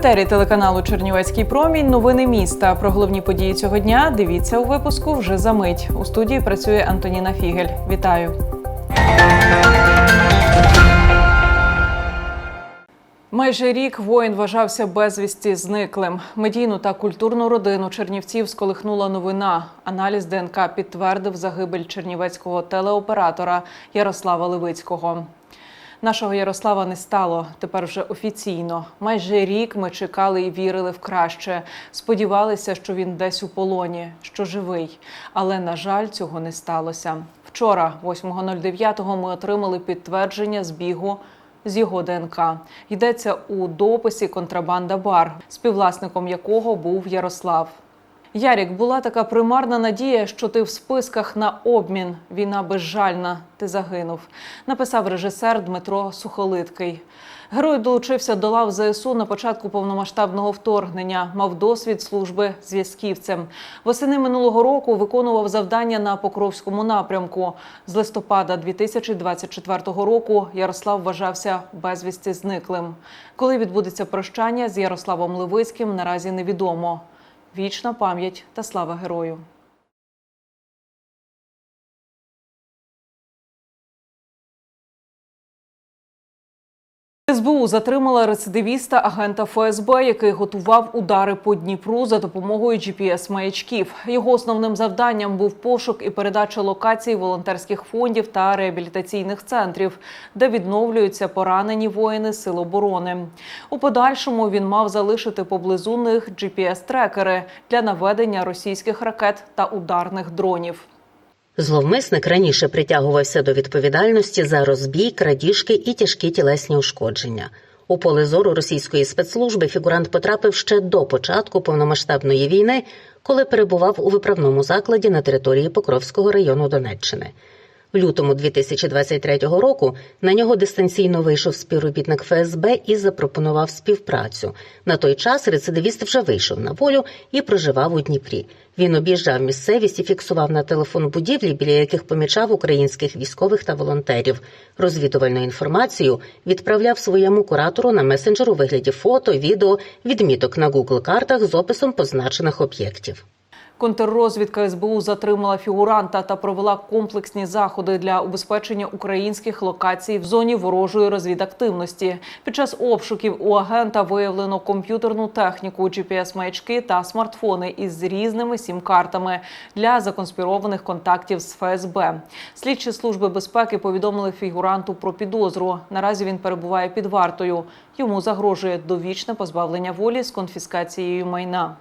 етері телеканалу Чернівецький промінь. Новини міста. Про головні події цього дня дивіться у випуску вже за мить. У студії працює Антоніна Фігель. Вітаю. Майже рік воїн вважався безвісті зниклим. Медійну та культурну родину чернівців сколихнула новина. Аналіз ДНК підтвердив загибель чернівецького телеоператора Ярослава Левицького. Нашого Ярослава не стало тепер вже офіційно. Майже рік ми чекали і вірили в краще. Сподівалися, що він десь у полоні, що живий. Але на жаль, цього не сталося. Вчора, 8.09, ми отримали підтвердження збігу з його ДНК. Йдеться у дописі Контрабанда Бар, співвласником якого був Ярослав. Ярік, була така примарна надія, що ти в списках на обмін. Війна безжальна. Ти загинув. Написав режисер Дмитро Сухолиткий. Герой долучився до лав ЗСУ на початку повномасштабного вторгнення. Мав досвід служби зв'язківцем. Восени минулого року виконував завдання на Покровському напрямку. З листопада 2024 року Ярослав вважався безвісті зниклим. Коли відбудеться прощання з Ярославом Левицьким, наразі невідомо. Вічна пам'ять та слава герою. СБУ затримала рецидивіста агента ФСБ, який готував удари по Дніпру за допомогою GPS-маячків. Його основним завданням був пошук і передача локацій волонтерських фондів та реабілітаційних центрів, де відновлюються поранені воїни Сил оборони. У подальшому він мав залишити поблизу них GPS-трекери для наведення російських ракет та ударних дронів. Зловмисник раніше притягувався до відповідальності за розбій, крадіжки і тяжкі тілесні ушкодження. У поле зору російської спецслужби фігурант потрапив ще до початку повномасштабної війни, коли перебував у виправному закладі на території Покровського району Донеччини. В лютому 2023 року на нього дистанційно вийшов співробітник ФСБ і запропонував співпрацю. На той час рецидивіст вже вийшов на волю і проживав у Дніпрі. Він об'їжджав місцевість і фіксував на телефон будівлі, біля яких помічав українських військових та волонтерів. Розвідувальну інформацію відправляв своєму куратору на месенджер у вигляді фото, відео, відміток на Google картах з описом позначених об'єктів. Контррозвідка СБУ затримала фігуранта та провела комплексні заходи для убезпечення українських локацій в зоні ворожої розвідактивності. Під час обшуків у агента виявлено комп'ютерну техніку, GPS-маячки та смартфони із різними сім-картами для законспірованих контактів з ФСБ. Слідчі служби безпеки повідомили фігуранту про підозру. Наразі він перебуває під вартою. Йому загрожує довічне позбавлення волі з конфіскацією майна.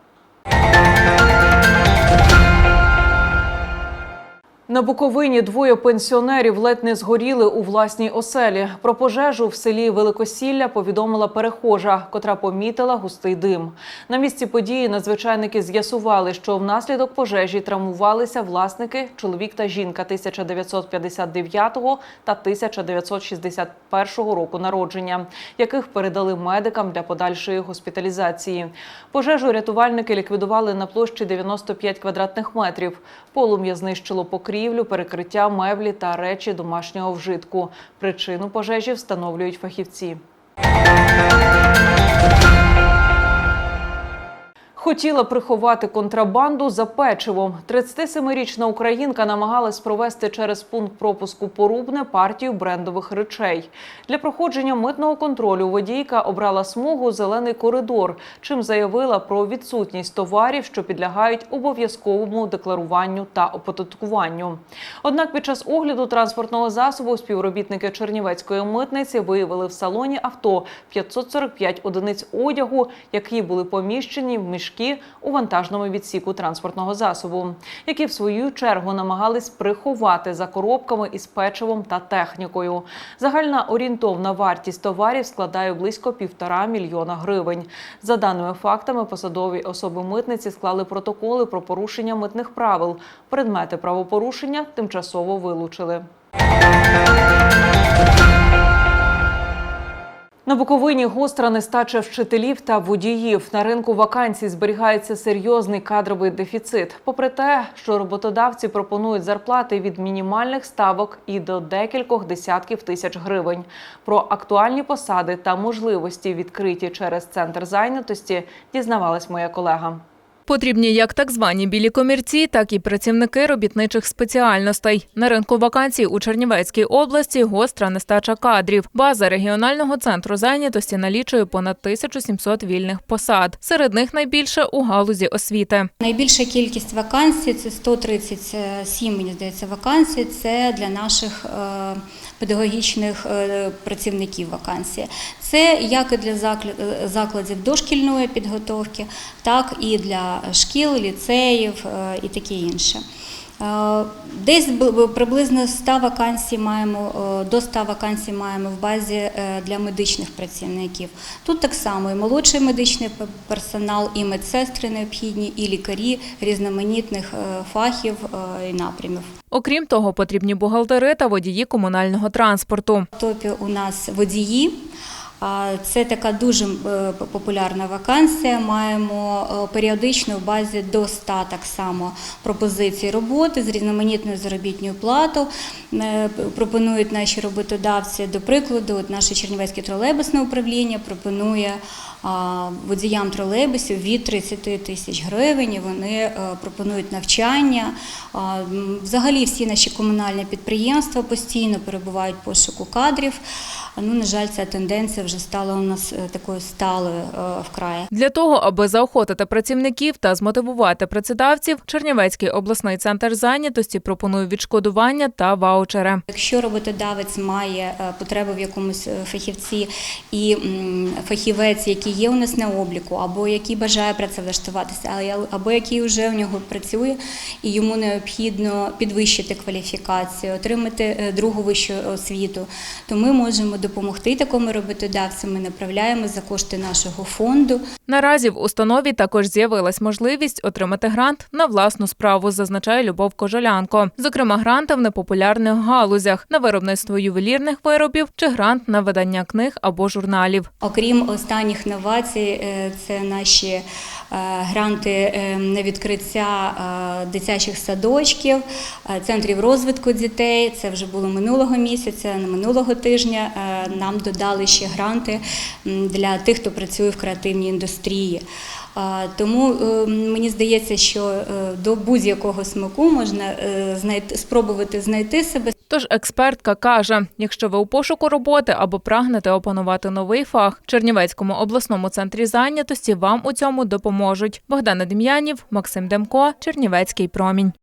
На Буковині двоє пенсіонерів ледь не згоріли у власній оселі. Про пожежу в селі Великосілля повідомила перехожа, котра помітила густий дим. На місці події надзвичайники з'ясували, що внаслідок пожежі травмувалися власники чоловік та жінка 1959 та 1961 року народження, яких передали медикам для подальшої госпіталізації. Пожежу рятувальники ліквідували на площі 95 квадратних метрів. Полум'я знищило покрівлю, перекриття, меблі та речі домашнього вжитку. Причину пожежі встановлюють фахівці. Хотіла приховати контрабанду за печивом. 37-річна українка намагалась провести через пункт пропуску Порубне партію брендових речей. Для проходження митного контролю водійка обрала смугу зелений коридор, чим заявила про відсутність товарів, що підлягають обов'язковому декларуванню та оподаткуванню. Однак під час огляду транспортного засобу співробітники Чернівецької митниці виявили в салоні авто 545 одиниць одягу, які були поміщені в мішки у вантажному відсіку транспортного засобу, які в свою чергу намагались приховати за коробками із печивом та технікою. Загальна орієнтовна вартість товарів складає близько півтора мільйона гривень. За даними фактами, посадові особи митниці склали протоколи про порушення митних правил. Предмети правопорушення тимчасово вилучили. На Буковині гостра нестача вчителів та водіїв. На ринку вакансій зберігається серйозний кадровий дефіцит. Попри те, що роботодавці пропонують зарплати від мінімальних ставок і до декількох десятків тисяч гривень. Про актуальні посади та можливості, відкриті через центр зайнятості, дізнавалась моя колега. Потрібні як так звані білі комірці, так і працівники робітничих спеціальностей. На ринку вакансій у Чернівецькій області гостра нестача кадрів. База регіонального центру зайнятості налічує понад 1700 вільних посад. Серед них найбільше у галузі освіти. Найбільша кількість вакансій це 137, мені здається, вакансій. Це для наших е, педагогічних е, працівників вакансії. Це як і для е, закладів дошкільної підготовки, так і для шкіл, ліцеїв е, і таке інше. Е, Десь приблизно 100 вакансій маємо, е, до 100 вакансій маємо в базі для медичних працівників. Тут так само і молодший медичний персонал, і медсестри необхідні, і лікарі різноманітних фахів і напрямів. Окрім того, потрібні бухгалтери та водії комунального транспорту. В топі у нас водії. Це така дуже е, популярна вакансія. Маємо е, періодично в базі до 100 так само пропозицій роботи з різноманітною заробітною платою. Е, Пропонують наші роботодавці, до прикладу, от наше Чернівецьке тролейбусне управління пропонує водіям тролейбусів від 30 тисяч гривень. Вони пропонують навчання. Взагалі всі наші комунальні підприємства постійно перебувають в пошуку кадрів. Ну, на жаль, ця тенденція вже стала у нас е, такою сталою е, в краї. Для того, аби заохотити працівників та змотивувати працедавців, Чернівецький обласний центр зайнятості пропонує відшкодування та ваучери. Якщо роботодавець має е, потребу в якомусь фахівці і фахівець, який є у нас на обліку, або який бажає працевлаштуватися, або який вже у нього працює, і йому необхідно підвищити кваліфікацію, отримати другу вищу освіту, то ми можемо допомогти такому роботодавцю. Ми направляємо за кошти нашого фонду. Наразі в установі також з'явилась можливість отримати грант на власну справу, зазначає Любов Кожолянко. Зокрема, гранти в непопулярних галузях на виробництво ювелірних виробів чи грант на видання книг або журналів. Окрім останніх новацій, е, це наші е, гранти е, на відкриття дитячих садочків, центрів розвитку дітей. Це вже було минулого місяця, минулого тижня. Нам додали ще гранти для тих, хто працює в креативній індустрії. Тому е, мені здається, що е, до будь-якого смаку можна е, знайти, спробувати знайти себе. Тож експертка каже: якщо ви у пошуку роботи або прагнете опанувати новий фах, Чернівецькому обласному центрі зайнятості вам у цьому допоможуть. Богдана Дем'янів, Максим Демко, Чернівецький промінь.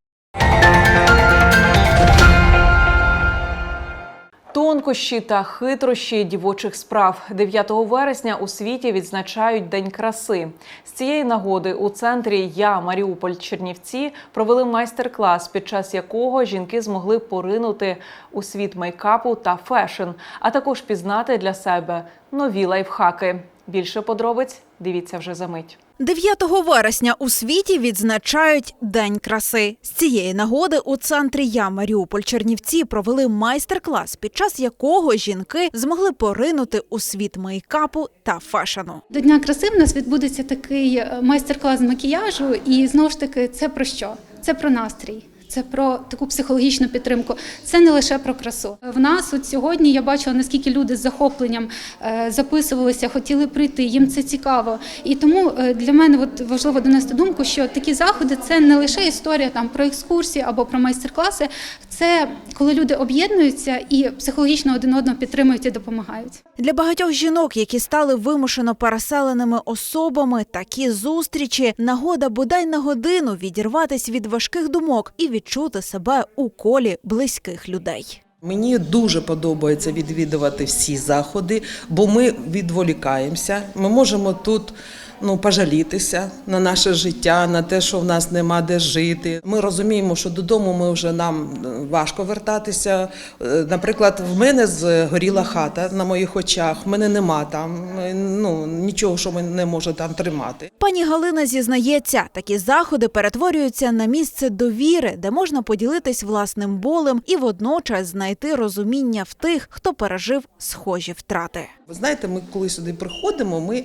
Тонкощі та хитрощі дівочих справ 9 вересня у світі відзначають День краси. З цієї нагоди у центрі Я Маріуполь Чернівці провели майстер-клас, під час якого жінки змогли поринути у світ мейкапу та фешн, а також пізнати для себе нові лайфхаки. Більше подробиць дивіться вже за мить. 9 вересня у світі відзначають День краси. З цієї нагоди у центрі Я Маріуполь Чернівці провели майстер-клас, під час якого жінки змогли поринути у світ мейкапу та фешену. До Дня краси в нас відбудеться такий е, майстер-клас з макіяжу, і знову ж таки, це про що? Це про настрій. Це про таку психологічну підтримку. Це не лише про красу. В нас от сьогодні я бачила, наскільки люди з захопленням е, записувалися, хотіли прийти. Їм це цікаво. І тому е, для мене от важливо донести думку, що такі заходи це не лише історія там про екскурсії або про майстер-класи. Це коли люди об'єднуються і психологічно один одного підтримують і допомагають. Для багатьох жінок, які стали вимушено переселеними особами, такі зустрічі нагода бодай на годину відірватись від важких думок і відчути себе у колі близьких людей. Мені дуже подобається відвідувати всі заходи, бо ми відволікаємося. Ми можемо тут ну, пожалітися на наше життя, на те, що в нас нема де жити. Ми розуміємо, що додому ми вже нам е, важко вертатися. Е, Наприклад, в мене згоріла хата на моїх очах. В мене нема там е, ну, нічого, що мене може там тримати. Пані Галина зізнається, такі заходи перетворюються на місце довіри, де можна поділитись власним болем і водночас знайти розуміння в тих, хто пережив схожі втрати. Ви знаєте, ми коли сюди приходимо, ми,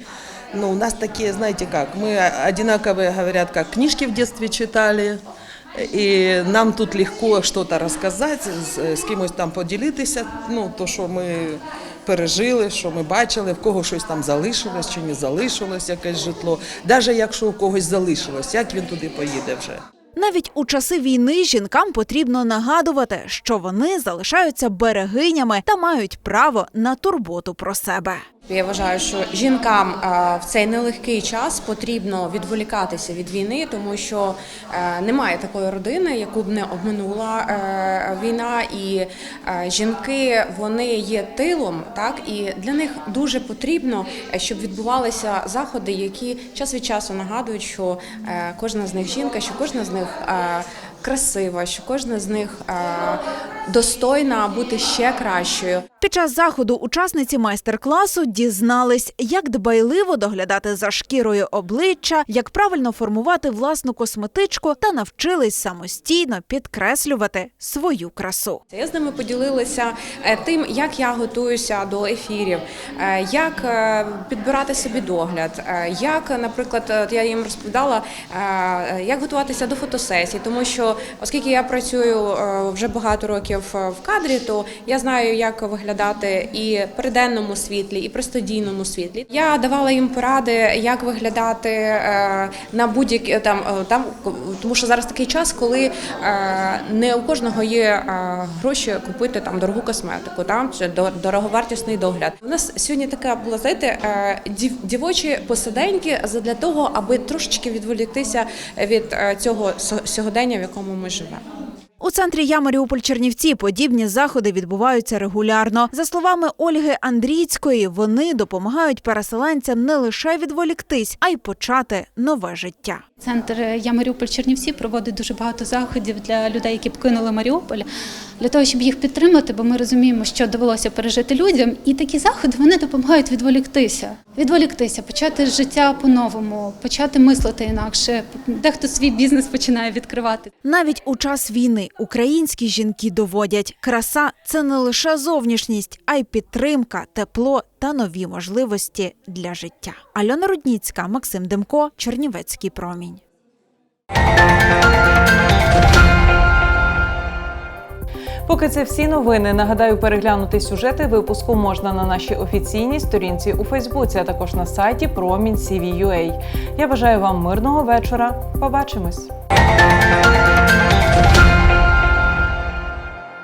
ну, у нас такі, знаєте как, ми одинаково говорят, как книжки в детстве читали, і нам тут легко щось розказати, з кимось там поділитися, ну, то, що ми пережили, що ми бачили, в кого щось там залишилось чи не залишилось якесь житло. Навіть якщо у когось залишилось, як він туди поїде вже. Навіть у часи війни жінкам потрібно нагадувати, що вони залишаються берегинями та мають право на турботу про себе. Я вважаю, що жінкам е, в цей нелегкий час потрібно відволікатися від війни, тому що е, немає такої родини, яку б не обминула е, війна. І жінки вони є тилом, так і для них дуже потрібно, щоб відбувалися заходи, які час від часу нагадують, що кожна з них жінка, що кожна з них красива, що кожна з них достойна бути ще кращою. Під час заходу учасниці майстер-класу дізнались, як дбайливо доглядати за шкірою обличчя, як правильно формувати власну косметичку та навчились самостійно підкреслювати свою красу. Я з ними поділилася е, тим, як я готуюся до ефірів, е, як е, підбирати собі догляд, як, наприклад, я їм розповідала, як готуватися до фотосесій, тому що оскільки я працюю вже багато років в кадрі, то я знаю, як виглядати і при денному світлі, і при студійному світлі. Я давала їм поради, як виглядати е, на будь-які там е, там, тому що зараз такий час, коли е, не у кожного є е, гроші купити там дорогу косметику, там чи до- дороговартісний догляд. У нас сьогодні така була знаєте, е, дів- дівочі посиденьки для того, аби трошечки відволіктися від е, цього сьогодення, в якому ми живемо. У центрі Я Маріуполь Чернівці подібні заходи відбуваються регулярно. За словами Ольги Андрійської, вони допомагають переселенцям не лише відволіктись, а й почати нове життя. Центр Я Маріуполь Чернівці проводить дуже багато заходів для людей, які покинули Маріуполь, для того, щоб їх підтримати, бо ми розуміємо, що довелося пережити людям. І такі заходи вони допомагають відволіктися. Відволіктися, почати життя по-новому, почати мислити інакше. Дехто свій бізнес починає відкривати. Навіть у час війни українські жінки доводять, краса це не лише зовнішність, а й підтримка, тепло та нові можливості для життя. Альона Рудніцька, Максим Демко, Чернівецький промінь. Поки це всі новини. Нагадаю, переглянути сюжети випуску можна на нашій офіційній сторінці у Фейсбуці, а також на сайті Промінь.CVUA. Я бажаю вам мирного вечора. Побачимось.